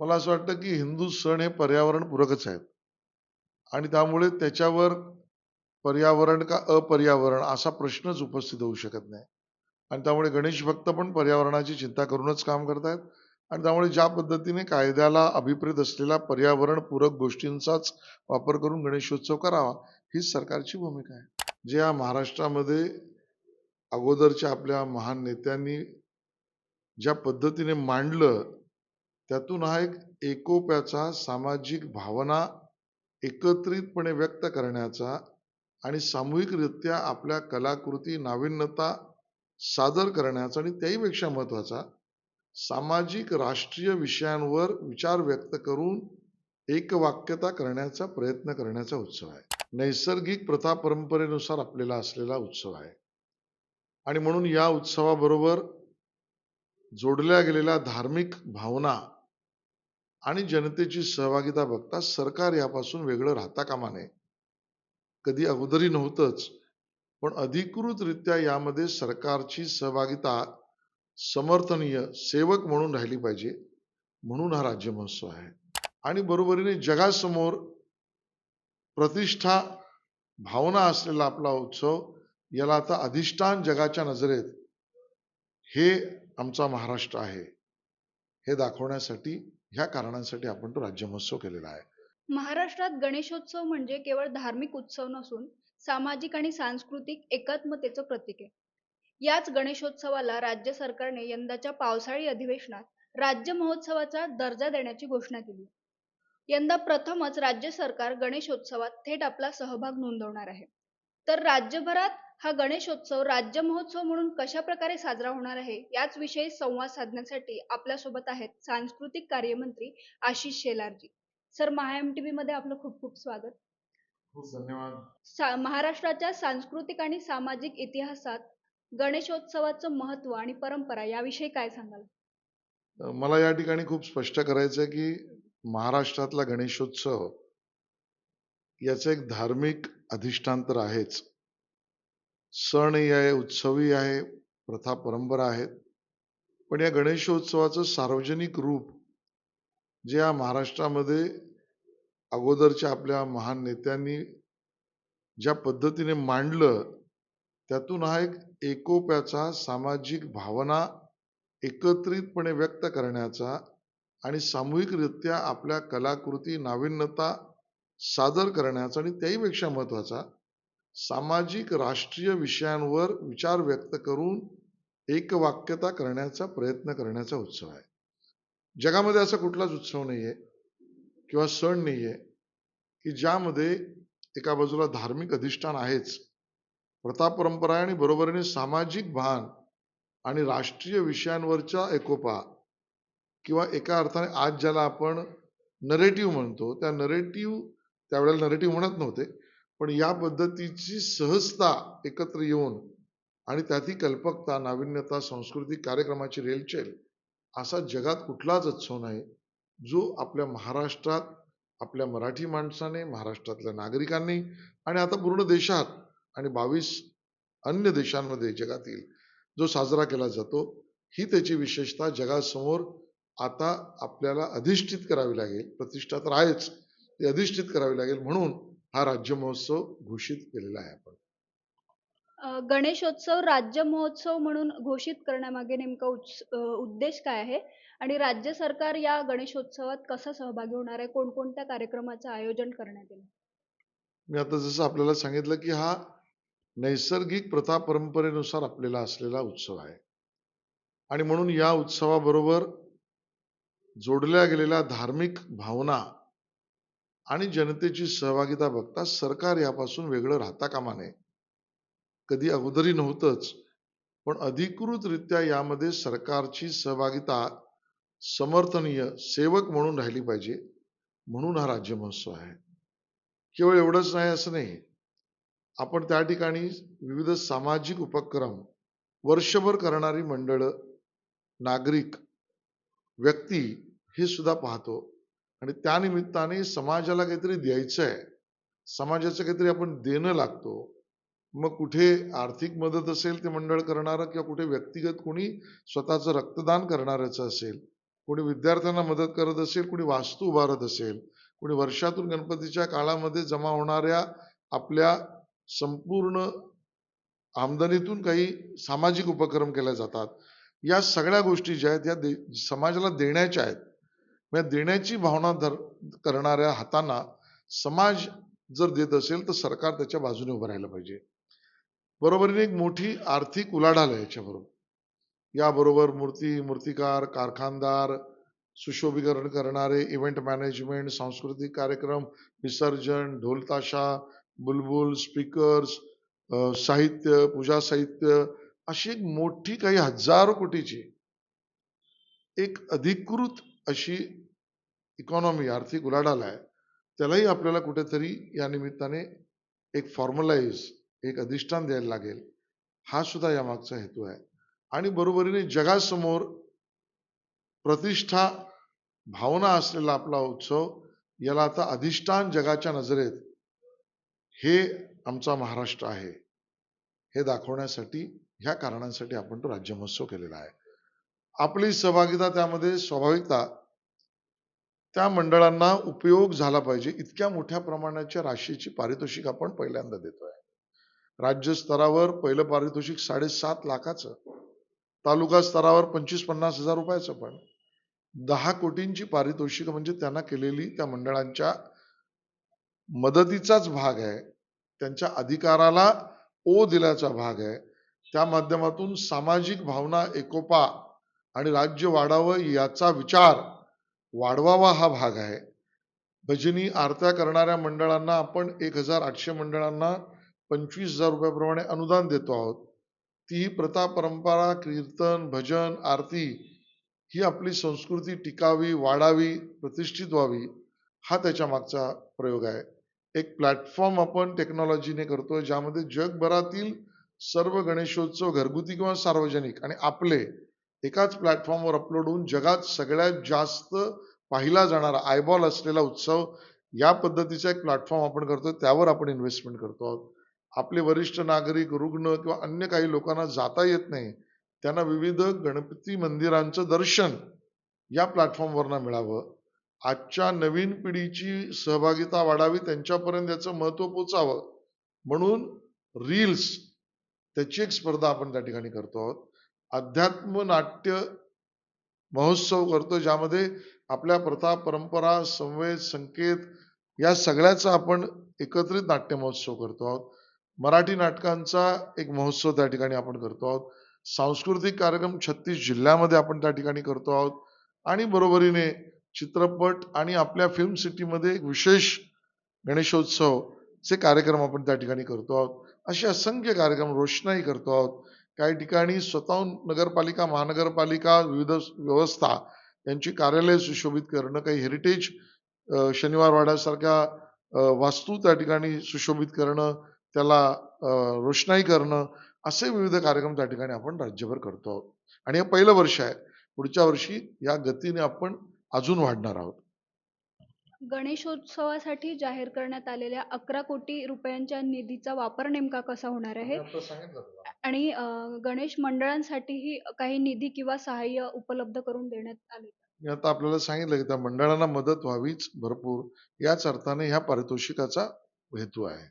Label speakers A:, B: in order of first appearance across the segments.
A: मला असं वाटतं की हिंदू सण हे पर्यावरणपूरकच आहेत. आणि त्यामुळे त्याच्यावर पर्यावरण का अपर्यावरण असा प्रश्नच उपस्थित होऊ शकत नाही. आणि त्यामुळे गणेश भक्त पण पर्यावरणाची चिंता करूनच काम करतायत. आणि त्यामुळे ज्या पद्धतीने कायद्याला अभिप्रेत असलेल्या पर्यावरणपूरक गोष्टींचाच वापर करून गणेशोत्सव करावा हीच सरकारची भूमिका आहे. जे या महाराष्ट्रामध्ये अगोदरच्या आपल्या महान नेत्यांनी ज्या पद्धतीने मांडलं त्यातून हा एक एकोप्याचा सामाजिक भावना एकत्रितपणे व्यक्त करण्याचा आणि सामूहिकरित्या आपल्या कलाकृती नाविन्यता सादर करण्याचा आणि त्याहीपेक्षा महत्त्वाचा सामाजिक राष्ट्रीय विषयांवर विचार व्यक्त करून एकवाक्यता करण्याचा प्रयत्न करण्याचा उत्सव आहे. नैसर्गिक प्रथा परंपरेनुसार आपल्याला असलेला उत्सव आहे. आणि म्हणून या उत्सवाबरोबर जोडल्या गेलेल्या धार्मिक भावना आणि जनतेची सहभागिता बघता सरकार यापासून वेगळं राहता कामा नये. कधी अगोदरी नव्हतंच पण अधिकृतरित्या यामध्ये सरकारची सहभागिता समर्थनीय सेवक म्हणून राहिली पाहिजे म्हणून हा राज्य महोत्सव आहे. आणि बरोबरीने जगासमोर प्रतिष्ठा भावना असलेला आपला उत्सव याला आता अधिष्ठान जगाच्या नजरेत हे आमचा महाराष्ट्र आहे हे दाखवण्यासाठी ह्या कारणांसाठी आपण तो राज्य महोत्सव केलेला आहे.
B: महाराष्ट्रात गणेशोत्सव म्हणजे केवळ धार्मिक उत्सव नसून सामाजिक आणि सांस्कृतिक एकात्मतेचं प्रतीक आहे. याच गणेशोत्सवाला राज्य सरकारने यंदाच्या पावसाळी अधिवेशनात राज्य महोत्सवाचा दर्जा देण्याची घोषणा केली. यंदा प्रथमच राज्य सरकार गणेशोत्सवात थेट आपला सहभाग नोंदवणार आहे. तर राज्यभरात हा गणेशोत्सव राज्य महोत्सव म्हणून कशा प्रकारे साजरा होणार आहे याच विषयी संवाद साधण्यासाठी आपल्यासोबत आहेत सांस्कृतिक कार्यमंत्री आशिष शेलारजी. सर महा एम टी मध्ये आपलं खूप खूप स्वागत.
A: खूप धन्यवाद.
B: सा महाराष्ट्राच्या सांस्कृतिक आणि सामाजिक इतिहासात गणेशोत्सवाचं महत्त्व आणि परंपरा याविषयी काय सांगाल?
A: मला या ठिकाणी खूप स्पष्ट करायचं आहे की महाराष्ट्रातला गणेशोत्सव याचं एक धार्मिक अधिष्ठान तर आहेच. सणही आहे उत्सवही आहे प्रथा परंपरा आहेत. पण या गणेशोत्सवाचं सार्वजनिक रूप जे या महाराष्ट्रामध्ये अगोदरच्या आपल्या महान नेत्यांनी ज्या पद्धतीने मांडलं त्यातून हा एक एकोप्याचा सामाजिक भावना एकत्रितपणे व्यक्त करण्याचा आणि सामूहिकरित्या आपल्या कलाकृती नाविन्यता सादर करण्याचा आणि त्याहीपेक्षा महत्त्वाचा सामाजिक राष्ट्रीय विषयांवर विचार व्यक्त करून एकवाक्यता करण्याचा प्रयत्न करण्याचा उत्सव आहे. जगामध्ये असा कुठलाच उत्सव नाही आहे किंवा सण नाही आहे की ज्यामध्ये एका बाजूला धार्मिक अधिष्ठान आहेच. प्रथा परंपरा आणि बरोबरीने सामाजिक भान आणि राष्ट्रीय विषयांवरचा एकोपा किंवा एका अर्थाने आज ज्याला आपण नरेटिव्ह म्हणतो त्या नरेटिव्ह त्यावेळेला नरेटिव्ह म्हणत नव्हते. पण या पद्धतीची सहजता एकत्र येऊन आणि त्यातही कल्पकता नाविन्यता सांस्कृतिक कार्यक्रमाची रेलचेल असा जगात कुठलाच उत्सव नाही जो आपल्या महाराष्ट्रात आपल्या मराठी माणसाने महाराष्ट्रातल्या नागरिकांनी आणि आता पूर्ण देशात आणि बावीस अन्य देशांमध्ये जगातील जो साजरा केला जातो ही त्याची विशेषता जगासमोर आता आपल्याला अधिष्ठित करावी लागेल प्रतिष्ठा तर आहेच ती अधिष्ठित करावी लागेल म्हणून हा राज्य महोत्सव घोषित केलेला आहे आपण.
B: गणेशोत्सव राज्य महोत्सव म्हणून घोषित करण्यामागे नेमका अं, उद्देश काय आहे? आणि राज्य सरकार या गणेशोत्सवात कसं सहभागी होणार आहे? कोणकोणत्या कार्यक्रमाचं आयोजन करण्यात येईल?
A: मी आता जसं आपल्याला सांगितलं की हा नैसर्गिक प्रथा परंपरेनुसार आपल्याला असलेला उत्सव आहे. आणि म्हणून या उत्सवाबरोबर जोडल्या गेलेल्या धार्मिक भावना आणि जनतेची सहभागिता बघता सरकार यापासून वेगळं राहता कामा नये. कधी अगोदरी नव्हतंच पण अधिकृतरित्या यामध्ये सरकारची सहभागिता समर्थनीय सेवक म्हणून राहिली पाहिजे म्हणून हा राज्य महोत्सव आहे. केवळ एवढंच नाही असं नाही. आपण त्या ठिकाणी विविध सामाजिक उपक्रम वर्षभर करणारी मंडळं नागरिक व्यक्ती हे सुद्धा पाहतो. आणि त्यानिमित्ताने समाजाला काहीतरी द्यायचं आहे समाजाचं काहीतरी आपण देणं लागतो. मग कुठे आर्थिक मदत असेल ते मंडळ करणारं किंवा कुठे व्यक्तिगत कोणी स्वतःचं रक्तदान करणाऱ्याचं असेल कोणी विद्यार्थ्यांना मदत करत असेल कोणी वास्तू उभारत असेल कोणी वर्षातून गणपतीच्या काळामध्ये जमा होणाऱ्या आपल्या संपूर्ण आमदनीतून काही सामाजिक उपक्रम केले जातात. या सगळ्या गोष्टी ज्या आहेत या दे समाजाला देण्याच्या आहेत. म्हणजे देण्याची भावना धर करणाऱ्या हातांना समाज जर देत असेल तर सरकार त्याच्या बाजूने उभं राहायला पाहिजे. बरोबरीने एक मोठी आर्थिक उलाढाल आहे याच्याबरोबर. याबरोबर मूर्ती मूर्तिकार कारखानदार सुशोभीकरण करणारे इव्हेंट मॅनेजमेंट सांस्कृतिक कार्यक्रम विसर्जन ढोलताशा बुलबुल स्पीकर्स साहित्य पूजा साहित्य अशी एक मोठी काही हजारो कोटीची एक अधिकृत अशी इकॉनॉमी आर्थिक उलाढाल आहे त्यालाही आपल्याला कुठेतरी या निमित्ताने एक फॉर्मलाइज एक अधिष्ठान द्यायला लागेल. हा सुद्धा यामागचा हेतू आहे. आणि बरोबरीने जगासमोर प्रतिष्ठा भावना असलेला आपला उत्सव याला आता अधिष्ठान जगाच्या नजरेत हे आमचा महाराष्ट्र आहे हे दाखवण्यासाठी ह्या कारणांसाठी आपण तो राज्य महोत्सव केलेला आहे. आपली सहभागिता त्यामध्ये स्वाभाविकता त्या मंडळांना उपयोग झाला पाहिजे. इतक्या मोठ्या प्रमाणाच्या राशीची पारितोषिक आपण पहिल्यांदा देतोय. राज्य स्तरावर पहिलं पारितोषिक साडेसात लाखाचं. तालुका स्तरावर पंचवीस पन्नास हजार रुपयाचं पण. दहा कोटींची पारितोषिक म्हणजे त्यांना केलेली त्या मंडळांच्या मदतीचाच भाग आहे. त्यांच्या अधिकाराला ओ दिल्याचा भाग आहे. त्या माध्यमातून सामाजिक भावना एकोपा आणि राज्य वाढावं याचा विचार वाढवावा हा भाग आहे. भजनी आरत्या करणाऱ्या मंडळांना आपण एक हजार आठशे मंडळांना पंचवीस हजार रुपयाप्रमाणे अनुदान देतो आहोत. ती प्रथा परंपरा कीर्तन भजन आरती ही आपली संस्कृती टिकावी वाढावी प्रतिष्ठित व्हावी हा त्याच्या मागचा प्रयोग आहे. एक प्लॅटफॉर्म आपण टेक्नॉलॉजीने करतो ज्यामध्ये जगभरातील सर्व गणेशोत्सव घरगुती किंवा सार्वजनिक आणि आपले एकाच प्लॅटफॉर्मवर अपलोड होऊन जगात सगळ्यात जास्त पाहिला जाणारा आयबॉल असलेला उत्सव या पद्धतीचा एक प्लॅटफॉर्म आपण करतो त्यावर आपण इन्व्हेस्टमेंट करतो आहोत. आपले वरिष्ठ नागरिक रुग्ण किंवा अन्य काही लोकांना जाता येत नाही त्यांना विविध गणपती मंदिरांचं दर्शन या प्लॅटफॉर्मवरनं मिळावं. आजच्या नवीन पिढीची सहभागिता वाढावी त्यांच्यापर्यंत याचं महत्त्व पोचावं. म्हणून रील्स त्याची एक स्पर्धा आपण त्या ठिकाणी करतो आहोत. अध्यात्म नाट्य महोत्सव करतो ज्यामध्ये आपल्या प्रथा परंपरा संवेद संकेत या सगळ्याचा आपण एकत्रित नाट्य महोत्सव करतो आहोत. मराठी नाटकांचा एक महोत्सव त्या ठिकाणी आपण करतो आहोत. सांस्कृतिक कार्यक्रम छत्तीस जिल्ह्यामध्ये आपण त्या ठिकाणी करतो आहोत. आणि बरोबरीने चित्रपट आणि आपल्या फिल्म सिटीमध्ये एक विशेष गणेशोत्सव चे कार्यक्रम आपण त्या ठिकाणी करतो आहोत. असे असंख्य कार्यक्रम रोषणाई करतो आहोत. काही ठिकाणी स्वतःहून नगरपालिका महानगरपालिका विविध व्यवस्था यांची कार्यालय सुशोभित करणं काही हेरिटेज शनिवार वाड्यासारख्या वास्तू त्या ठिकाणी सुशोभित करणं त्याला रोषणाई करणं असे विविध कार्यक्रम त्या ठिकाणी आपण राज्यभर करतो आहोत. आणि हे पहिलं वर्ष आहे. पुढच्या वर्षी या गतीने आपण अजून वाढणार आहोत.
B: गणेशोत्सवासाठी जाहीर करण्यात आलेल्या अकरा कोटी रुपयांच्या निधीचा वापर नेमका कसा होणार आहे. आणि गणेश मंडळांसाठीही काही निधी किंवा सहाय्य उपलब्ध करून देण्यात आले
A: मी आता आपल्याला सांगितलं की त्या मंडळांना मदत व्हावीच भरपूर. याच अर्थाने ह्या पारितोषिकाचा हेतू आहे.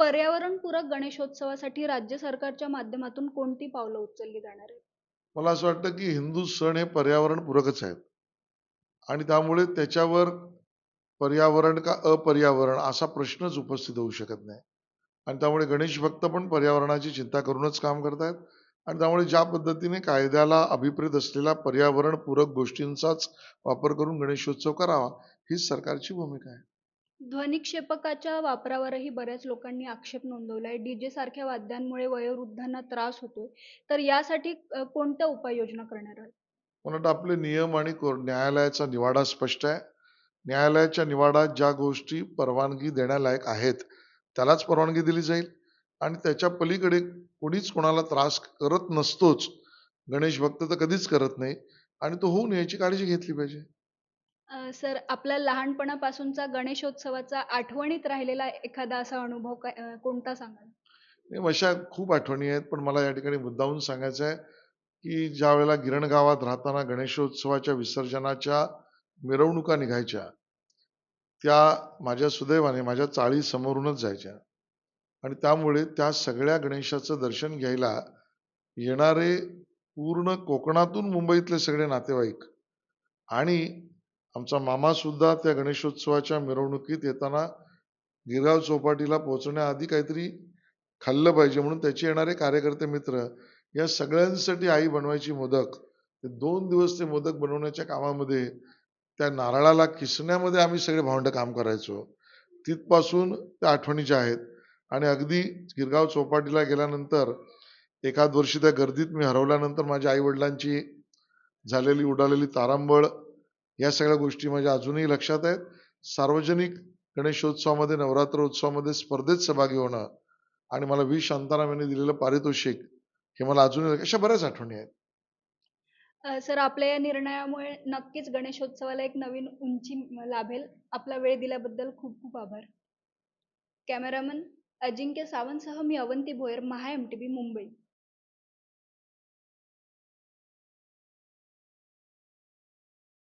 B: पर्यावरणपूरक गणेशोत्सवासाठी राज्य सरकारच्या माध्यमातून कोणती पावलं उचलली जाणार आहेत?
A: मला असं वाटतं की हिंदू सण हे पर्यावरण पूरकच आहेत. आणि त्यामुळे त्याच्यावर पर्यावरण का अपर्यावरण असा प्रश्नच उपस्थित होऊ शकत नाही. आणि त्यामुळे गणेश भक्त पण पर्यावरणाची चिंता करूनच काम करतायत. आणि त्यामुळे ज्या पद्धतीने कायद्याला अभिप्रेत असलेला पर्यावरण पूरक गोष्टींचाच वापर करून गणेशोत्सव करावा हीच सरकारची भूमिका आहे.
B: ध्वनिक्षेपकाच्या वापरावरही बऱ्याच लोकांनी आक्षेप नोंदवलाय. डीजे सारख्या वाद्यांमुळे वयोवृद्धांना त्रास होतोय. तर यासाठी कोणत्या उपाययोजना करणार आहात?
A: वाटतं आपले नियम आणि न्यायालयाचा निवाडा स्पष्ट आहे. न्यायालयाच्या निवाडात ज्या गोष्टी परवानगी देण्यालायक आहेत त्यालाच परवानगी दिली जाईल. आणि त्याच्या पलीकडे कोणीच कोणाला त्रास करत नसतोच. गणेश भक्त तर कधीच करत नाही. आणि तो होऊन याची काळजी घेतली पाहिजे.
B: सर आपल्या लहानपणापासूनचा गणेशोत्सवाचा आठवणीत राहिलेला एखादा असा अनुभव कोणता सांगाल?
A: अशा खूप आठवणी आहेत. पण मला या ठिकाणी मुद्दाहून सांगायचं आहे. की ज्या वेळेला गिरण गावात राहताना गणेशोत्सवाच्या विसर्जनाच्या मिरवणुका निघायच्या त्या माझ्या सुदैवाने माझ्या चाळी समोरूनच जायच्या. आणि त्यामुळे त्या सगळ्या गणेशाचं दर्शन घ्यायला येणारे पूर्ण कोकणातून मुंबईतले सगळे नातेवाईक आणि आमचा मामा सुद्धा त्या गणेशोत्सवाच्या मिरवणुकीत येताना गिरगाव चौपाटीला पोहोचण्याआधी काहीतरी खाल्लं पाहिजे म्हणून त्याचे येणारे कार्यकर्ते मित्र या सगळ्यांसाठी आई बनवायची मोदक ते दोन दिवस ते मोदक बनवण्याच्या कामामध्ये त्या नारळाला किसण्यामध्ये आम्ही सगळे भावंड काम करायचो. तिथपासून त्या आठवणीच्या आहेत. आणि अगदी गिरगाव चौपाटीला गेल्यानंतर एखाद वर्षी त्या गर्दीत मी हरवल्यानंतर माझ्या आई वडिलांची झालेली उडालेली तारांबळ या सगळ्या गोष्टी माझ्या अजूनही लक्षात आहेत. सार्वजनिक गणेशोत्सवामध्ये नवरात्र उत्सवामध्ये स्पर्धेत सहभागी होणं आणि मला व्ही शांताराम यांनी दिलेलं पारितोषिक हे मला अजून अशा बऱ्याच आठवणी आहेत.
B: अ, सर आपल्या या निर्णयामुळे नक्कीच गणेशोत्सवाला एक नवीन उंची म- लाभेल. आपला वेळ दिल्याबद्दल खूप खूप आभार. कॅमेरामन अजिंक्य सावंतसह मी अवंती भोयर महा एम टी मुंबई.